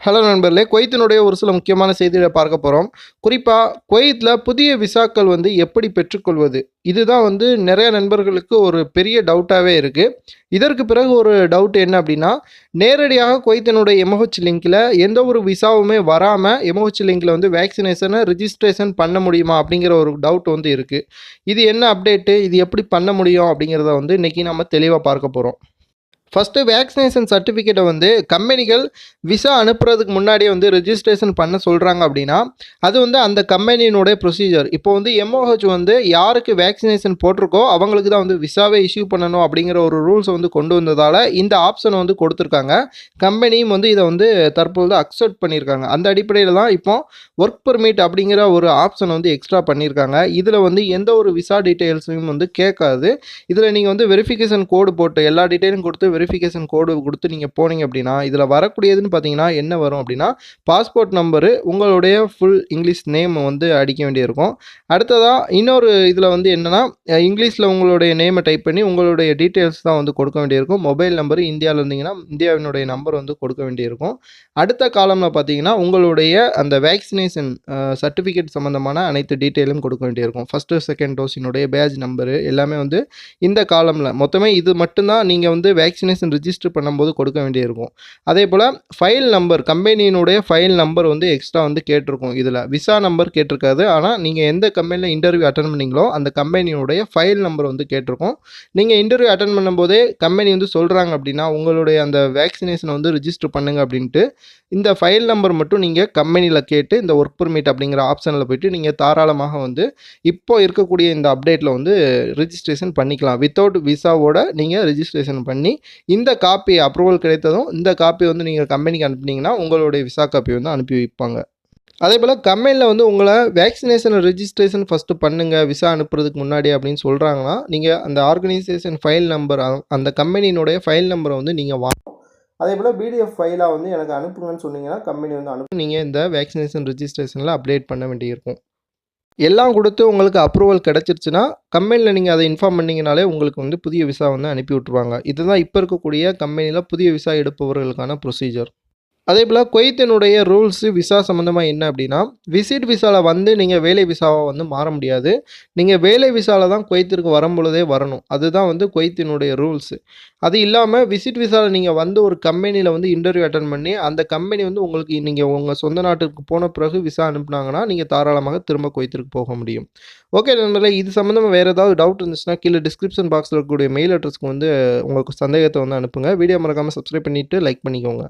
Hello நண்பர்களே குவைத்தினுடைய ஒரு சில முக்கியமான செய்திகளை பார்க்க போகிறோம் குறிப்பாக குவைத்தில் புதிய விசாக்கள் வந்து எப்படி பெற்றுக்கொள்வது? இதுதான் வந்து நிறைய நண்பர்களுக்கு ஒரு பெரிய டவுட்டாகவே இருக்குது இதற்கு பிறகு ஒரு டவுட் என்ன அப்படின்னா நேரடியாக குவைத்தினுடைய எமஹெச் லிங்கில் எந்த ஒரு விசாவுமே வராமல் எமஹெச் லிங்கில் வந்து வேக்சினேஷனை ரிஜிஸ்ட்ரேஷன் பண்ண முடியுமா அப்படிங்கிற ஒரு டவுட் வந்து இருக்குது இது என்ன அப்டேட்டு இது எப்படி பண்ண முடியும் அப்படிங்கிறத வந்து இன்றைக்கி நம்ம தெளிவாக பார்க்க போகிறோம் ஃபஸ்ட்டு வேக்சினேஷன் சர்டிஃபிகேட்டை வந்து கம்பெனிகள் விசா அனுப்புறதுக்கு முன்னாடியே வந்து ரிஜிஸ்ட்ரேஷன் பண்ண சொல்கிறாங்க அப்படின்னா அது வந்து அந்த கம்பெனியினுடைய ப்ரொசீஜர் இப்போ வந்து எம்ஓஹெச் வந்து யாருக்கு வேக்சினேஷன் போட்டிருக்கோ அவங்களுக்கு தான் வந்து விசாவே இஷ்யூ பண்ணணும் அப்படிங்கிற ஒரு ரூல்ஸை வந்து கொண்டு வந்ததால் இந்த ஆப்ஷனை வந்து கொடுத்துருக்காங்க. கம்பெனியும் வந்து இதை வந்து தற்போது அக்செப்ட் பண்ணியிருக்காங்க. அந்த அடிப்படையில் தான் இப்போ ஒர்க் பெர்மிட் அப்படிங்கிற ஒரு ஆப்ஷன் வந்து எக்ஸ்ட்ரா பண்ணியிருக்காங்க. இதில் வந்து எந்த ஒரு விசா டீட்டெயில்ஸையும் வந்து கேட்காது. இதில் நீங்கள் வந்து வெரிஃபிகேஷன் கோடு போட்டு எல்லா டீட்டெயிலும் கொடுத்து வெரிஃபிகேஷன் கோடு கொடுத்து நீங்கள் போனீங்க அப்படின்னா இதில் வரக்கூடியதுன்னு பார்த்தீங்கன்னா என்ன வரும் அப்படின்னா பாஸ்போர்ட் நம்பரு உங்களுடைய ஃபுல் இங்கிலீஷ் நேம் வந்து அடிக்க வேண்டியிருக்கும். அடுத்ததாக இன்னொரு இதில் வந்து என்னென்னா இங்கிலீஷில் உங்களுடைய நேமை டைப் பண்ணி உங்களுடைய டீட்டெயில்ஸ் தான் வந்து கொடுக்க வேண்டியிருக்கும். மொபைல் நம்பர் இந்தியாவில் இருந்தீங்கன்னா இந்தியாவினுடைய நம்பர் வந்து கொடுக்க வேண்டியிருக்கும். அடுத்த காலமில் பார்த்தீங்கன்னா உங்களுடைய அந்த வேக்சினேஷன் சர்டிஃபிகேட் சம்மந்தமான அனைத்து டீட்டெயிலும் கொடுக்க வேண்டியிருக்கும். ஃபஸ்ட்டு செகண்ட் டோஸினுடைய பேஜ் நம்பரு எல்லாமே வந்து இந்த காலமில் மொத்தமே இது மட்டும்தான் நீங்கள் வந்து வேக்சினேஷன் ரிஜிஸ்டர் பண்ணும்போது கொடுக்க வேண்டியிருக்கும். அதே போல் ஃபைல் நம்பர் கம்பெனியினுடைய ஃபைல் நம்பர் வந்து எக்ஸ்ட்ரா வந்து கேட்டிருக்கும். இதில் விசா நம்பர் கேட்டிருக்காது. ஆனால் நீங்கள் எந்த கம்பெனியில் இன்டர்வியூ அட்டன் பண்ணீங்களோ அந்த கம்பெனியினுடைய ஃபைல் நம்பர் வந்து கேட்டிருக்கும். நீங்கள் இன்டர்வியூ அட்டன் பண்ணும்போதே கம்பெனி வந்து சொல்கிறாங்க அப்படின்னா உங்களுடைய அந்த வேக்சினேஷனை வந்து ரிஜிஸ்டர் பண்ணுங்க அப்படின்ட்டு இந்த ஃபைல் நம்பர் மட்டும் நீங்கள் கம்பெனியில் கேட்டு இந்த ஒர்க் பர்மிட் அப்படிங்கிற ஆப்ஷனில் போயிட்டு நீங்கள் தாராளமாக வந்து இப்போ இருக்கக்கூடிய இந்த அப்டேட்டில் வந்து ரிஜிஸ்ட்ரேஷன் பண்ணிக்கலாம். வித்தவுட் விசாவோட நீங்கள் ரிஜிஸ்ட்ரேஷன் பண்ணி இந்த காப்பி அப்ரூவல் கிடைத்ததும் இந்த காப்பி வந்து நீங்கள் கம்பெனிக்கு அனுப்புனீங்கன்னா உங்களுடைய விசா காப்பி வந்து அனுப்பி வைப்பாங்க. அதே போல் கம்பெனியில் வந்து உங்களை வேக்சினேஷன் ரெஜிஸ்ட்ரேஷன் ஃபஸ்ட்டு பண்ணுங்கள் விசா அனுப்புறதுக்கு முன்னாடி அப்படின்னு சொல்கிறாங்கன்னா நீங்கள் அந்த ஆர்கனைசேஷன் ஃபைல் நம்பர் அந்த கம்பெனியினுடைய ஃபைல் நம்பரை வந்து நீங்கள் வாங்க அதே போல் பிடிஎஃப் ஃபைலாக வந்து எனக்கு அனுப்புங்கன்னு சொன்னீங்கன்னா கம்பெனி வந்து அனுப்பு நீங்கள் இந்த வேக்சினேஷன் ரெஜிஸ்ட்ரேஷனில் அப்டேட் பண்ண வேண்டியிருக்கும். எல்லாம் கொடுத்து உங்களுக்கு அப்ரூவல் கிடச்சிருச்சுன்னா கம்பெனியில் நீங்கள் அதை இன்ஃபார்ம் பண்ணிங்கனாலே உங்களுக்கு வந்து புதிய விசா வந்து அனுப்பி விட்ருவாங்க இதுதான் இப்போ இருக்கக்கூடிய கம்பெனியில் புதிய விசா எடுப்பவர்களுக்கான ப்ரொசீஜர் அதே போல் குவைத்தினுடைய ரூல்ஸு விசா சம்மந்தமாக என்ன அப்படின்னா விசிட் விசாவில் வந்து நீங்கள் வேலை விசாவாக வந்து மாற முடியாது. நீங்கள் வேலை விசாவில் தான் குவைத்திற்கு வரும் பொழுதே வரணும். அதுதான் வந்து குவைத்தினுடைய ரூல்ஸு அது இல்லாமல் விசிட் விசாவில் நீங்கள் வந்து ஒரு கம்பெனியில் வந்து இன்டர்வியூ அட்டன் பண்ணி அந்த கம்பெனி வந்து உங்களுக்கு நீங்கள் உங்கள் சொந்த நாட்டுக்கு போன பிறகு விசா அனுப்புனாங்கன்னா நீங்கள் தாராளமாக திரும்ப குவைத்திற்கு போக முடியும். ஓகே நண்பர்களே இது சம்மந்தமாக வேறு ஏதாவது டவுட் இருந்துச்சுன்னா கீழே டிஸ்கிரிப்ஷன் பாக்ஸில் இருக்கக்கூடிய மெயில் அட்ரஸ்க்கு வந்து உங்களுக்கு சந்தேகத்தை வந்து அனுப்புங்க. வீடியோ மறக்காமல் சப்ஸ்கிரைப் பண்ணிவிட்டு லைக் பண்ணிக்கோங்க.